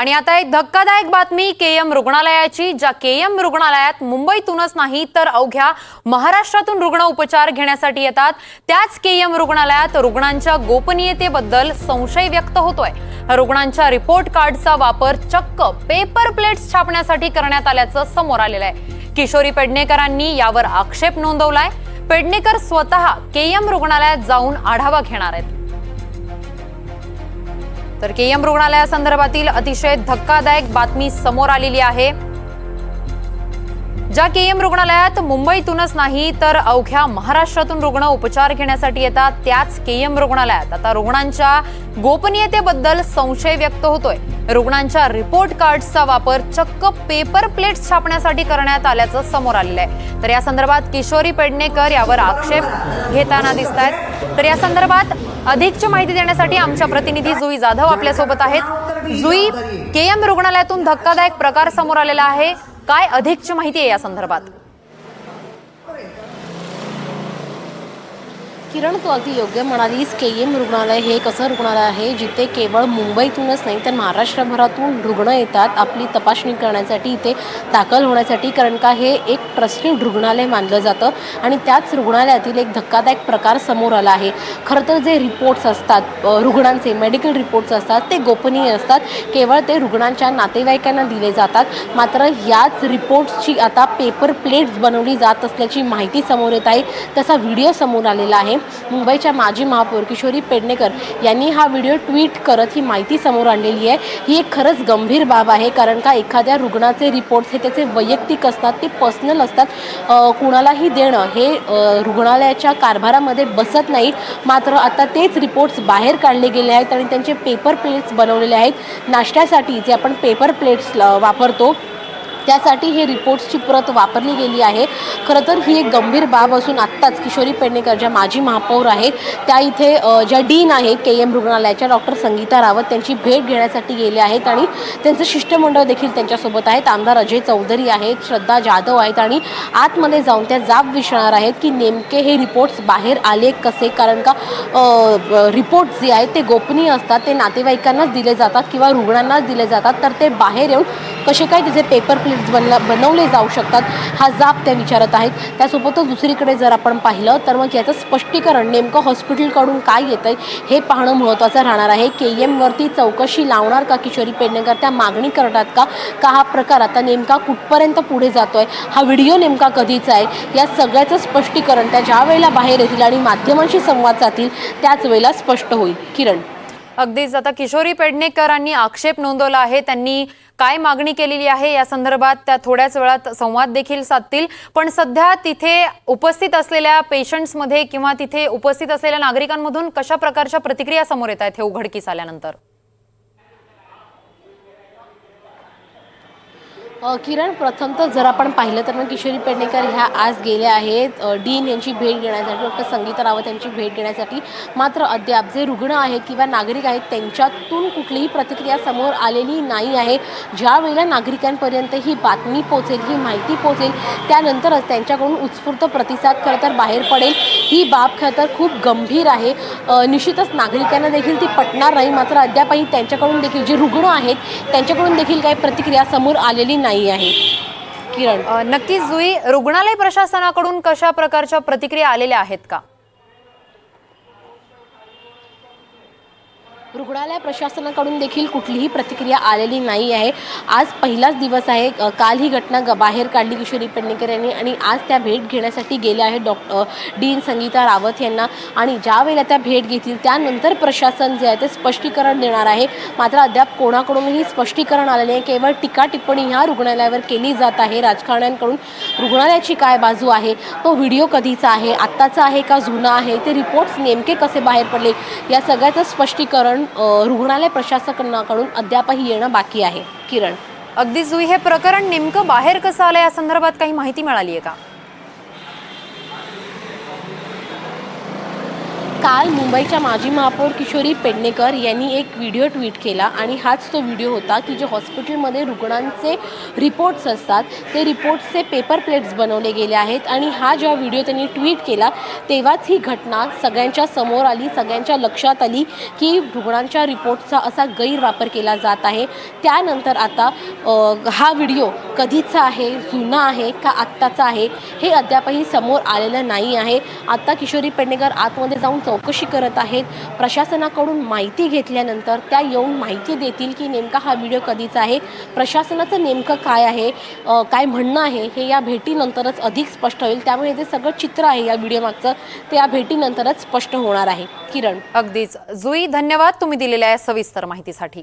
आणि आता एक धक्कादायक बातमी के एम रुग्णालयाची ज्या के एम रुग्णालयात मुंबईतूनच नाही तर अवघ्या महाराष्ट्रातून रुग्ण उपचार घेण्यासाठी येतात. त्याच के एम रुग्णालयात रुग्णांच्या गोपनीयतेबद्दल संशय व्यक्त होतोय. रुग्णांच्या रिपोर्ट कार्डचा वापर चक्क पेपर प्लेट्स छापण्यासाठी करण्यात आल्याचं समोर आलेलं आहे. किशोरी पेडणेकरांनी यावर आक्षेप नोंदवलाय. पेडणेकर स्वतः के एम रुग्णालयात जाऊन आढावा घेणार आहेत. तर के एम रुग्णालयासंदर्भातील अतिशय धक्कादायक बातमी समोर आलेली आहे. ज्या के एम रुग्णालयात मुंबईतूनच नाही तर अवघ्या महाराष्ट्रातून रुग्ण उपचार घेण्यासाठी येतात. त्याच के एम रुग्णालयात आता रुग्णांच्या गोपनीयतेबद्दल संशय व्यक्त होतोय. रुग्णांच्या रिपोर्ट कार्ड्सचा वापर चक्क पेपर प्लेट्स छापण्यासाठी करण्यात आल्याचं समोर आलेलं आहे. तर या संदर्भात किशोरी पेडणेकर यावर आक्षेप घेताना दिसत आहेत तर या संदर्भात अधिकची माहिती देण्यासाठी आमच्या प्रतिनिधी जुई जाधव आपल्यासोबत आहेत. जुई के एम रुग्णालयातून धक्कादायक प्रकार समोर आलेला आहे. काय अधिकची माहिती आहे या संदर्भात? किरण तू अगदी योग्य म्हणालीस के एम रुग्णालय हे एक असं रुग्णालय आहे जिथे केवळ मुंबईतूनच नाही तर महाराष्ट्रभरातून रुग्ण येतात. आपली तपासणी करण्यासाठी इथे दाखल होण्यासाठी कारण का हे एक ट्रस्टेड रुग्णालय मानलं जातं. आणि त्याच रुग्णालयातील एक धक्कादायक प्रकार समोर आला आहे. खरं तर जे रिपोर्ट्स असतात रुग्णांचे मेडिकल रिपोर्ट्स असतात ते गोपनीय असतात. केवळ ते रुग्णांच्या नातेवाईकांना दिले जातात. मात्र याच रिपोर्ट्सची आता पेपर प्लेट्स बनवली जात असल्याची माहिती समोर येत आहे. तसा व्हिडिओ समोर आलेला आहे. मुंबईच्या माजी महापौर किशोरी पेडणेकर यांनी हा व्हिडिओ ट्विट करत ही माहिती समोर आणलेली आहे. ही एक खरंच गंभीर बाब आहे कारण का एखाद्या रुग्णाचे रिपोर्ट्स हे त्याचे वैयक्तिक असतात ते पर्सनल असतात. कुणालाही देणं हे रुग्णालयाच्या कारभारामध्ये बसत नाही मात्र आता तेच रिपोर्ट्स बाहेर काढले गेले आहेत आणि त्यांचे पेपर प्लेट्स बनवलेले आहेत. नाश्त्यासाठी जे आपण पेपर प्लेट्स वापरतो त्यासाठी हे रिपोर्ट्सची प्रत वापरली गेली आहे. खरं तर ही एक गंभीर बाब असून आत्ताच किशोरी पेडणेकर ज्या माजी महापौर आहेत त्या इथे ज्या डीन आहे के एम रुग्णालयाच्या डॉक्टर संगीता रावत त्यांची भेट घेण्यासाठी गेले आहेत आणि त्यांचं शिष्टमंडळ देखील त्यांच्यासोबत आहेत. आमदार अजय चौधरी आहेत श्रद्धा जाधव आहेत आणि आतमध्ये जाऊन त्या जाब विचारणार आहेत की नेमके हे रिपोर्ट्स बाहेर आले कसे? कारण का रिपोर्ट्स जे आहेत ते गोपनीय असतात ते नातेवाईकांनाच दिले जातात किंवा रुग्णांनाच दिले जातात तर ते बाहेर येऊन कसे काय तिचे पेपर प्लेट्स बनला बनवले जाऊ शकतात हा जाब त्या विचारत आहेत. त्यासोबतच दुसरीकडे जर आपण पाहिलं तर मग याचं स्पष्टीकरण नेमकं हॉस्पिटलकडून काय येतं आहे हे पाहणं महत्त्वाचं राहणार आहे. के एमवरती चौकशी लावणार का किशोरी पेडणेकर? त्या मागणी करतात का? का हा प्रकार आता नेमका कुठपर्यंत पुढे जातो आहे हा व्हिडिओ नेमका कधीचा आहे? या सगळ्याचं स्पष्टीकरण त्या ज्या वेळेला बाहेर येतील आणि माध्यमांशी संवाद साधतील त्याच वेळेला स्पष्ट होईल. किरण. अगदीच आता किशोरी पेडणेकरांनी आक्षेप नोंदवला आहे. त्यांनी काय मागणी केलेली आहे? या संदर्भात त्या थोड्याच वेळात संवाद देखील साधतील. पण सध्या तिथे उपस्थित असलेल्या पेशंट्समध्ये किंवा तिथे उपस्थित असलेल्या नागरिकांमधून कशा प्रकारच्या प्रतिक्रिया समोर येत आहेत हे उघडकीस आल्यानंतर? किरण प्रथम तर जर आपण पाहिलं तर मग किशोरी पेडणेकर ह्या आज गेल्या आहेत. डीन यांची भेट घेण्यासाठी डॉक्टर संगीता रावत यांची भेट घेण्यासाठी. मात्र अद्याप जे रुग्ण आहेत किंवा नागरिक आहेत त्यांच्यातून कुठलीही प्रतिक्रिया समोर आलेली नाही आहे. ज्या वेळेला नागरिकांपर्यंत ही बातमी पोचेल ही माहिती पोचेल त्यानंतरच त्यांच्याकडून उत्स्फूर्त प्रतिसाद खरं तर बाहेर पडेल. ही बाब खरं तर खूप गंभीर आहे. निश्चितच नागरिकांना देखील ती पटणार नाही. मात्र अद्यापही त्यांच्याकडून देखील जे रुग्ण आहेत त्यांच्याकडून देखील काही प्रतिक्रिया समोर आलेली नाही. आहे. किरण. नक्कीच जुई रुग्णालय प्रशासनाकडून कशा प्रकारच्या प्रतिक्रिया आलेल्या आहेत का? रुग्णालय प्रशासनाकडून देखील कुठलीही प्रतिक्रिया आलेली नाही आहे. आज पहिलाच दिवस आहे. काल ही घटना ग बाहेर काढली किशोरी पेडणेकर यांनी आणि आज त्या भेट घेण्यासाठी गेल्या आहेत डॉक्टर डीन संगीता रावत यांना. आणि ज्या वेळेला त्या भेट घेतील त्यानंतर प्रशासन जे आहे ते स्पष्टीकरण देणार आहे. मात्र अद्याप कोणाकडूनही स्पष्टीकरण आलं नाही. केवळ टीका टिप्पणी ह्या रुग्णालयावर केली जात आहे. राजकारण्यांकडून रुग्णालयाची काय बाजू आहे? तो व्हिडिओ कधीचा आहे? आत्ताचा आहे का? जुना आहे? ते रिपोर्ट्स नेमके कसे बाहेर पडले? या सगळ्याचं स्पष्टीकरण कारण रुग्णालय प्रशासनाकडून अद्यापही येणं बाकी आहे. किरण? अगदी जुई हे प्रकरण नेमकं बाहेर कसं आलं या संदर्भात काही माहिती मिळाली आहे का? काल मुंबईच्या माजी महापौर किशोरी पेडणेकर यांनी एक व्हिडिओ ट्विट केला आणि हाच तो व्हिडिओ होता की जे हॉस्पिटलमध्ये रुग्णांचे रिपोर्ट्स असतात ते रिपोर्ट्सचे पेपर प्लेट्स बनवले गेले आहेत आणि हा जेव्हा व्हिडिओ त्यांनी ट्विट केला तेव्हाच ही घटना सगळ्यांच्या समोर आली सगळ्यांच्या लक्षात आली की रुग्णांच्या रिपोर्टचा असा गैरवापर केला जात आहे. त्यानंतर आता हा व्हिडिओ कधीचा आहे जुना आहे का आत्ताचा आहे हे अद्यापही समोर आलेलं नाही आहे. आत्ता किशोरी पेडणेकर आतमध्ये जाऊन चौकशी करत आहेत. प्रशासनाकडून माहिती घेतल्यानंतर त्या येऊन माहिती देतील की नेमका हा व्हिडिओ कधीचा आहे. प्रशासनाचं नेमकं काय आहे काय म्हणणं आहे हे या भेटीनंतरच अधिक स्पष्ट होईल. त्यामुळे जे सगळं चित्र आहे या व्हिडिओमागचं ते या भेटीनंतरच स्पष्ट होणार आहे. किरण. अगदीच. जुई धन्यवाद. तुम्ही दिलेल्या या सविस्तर माहितीसाठी.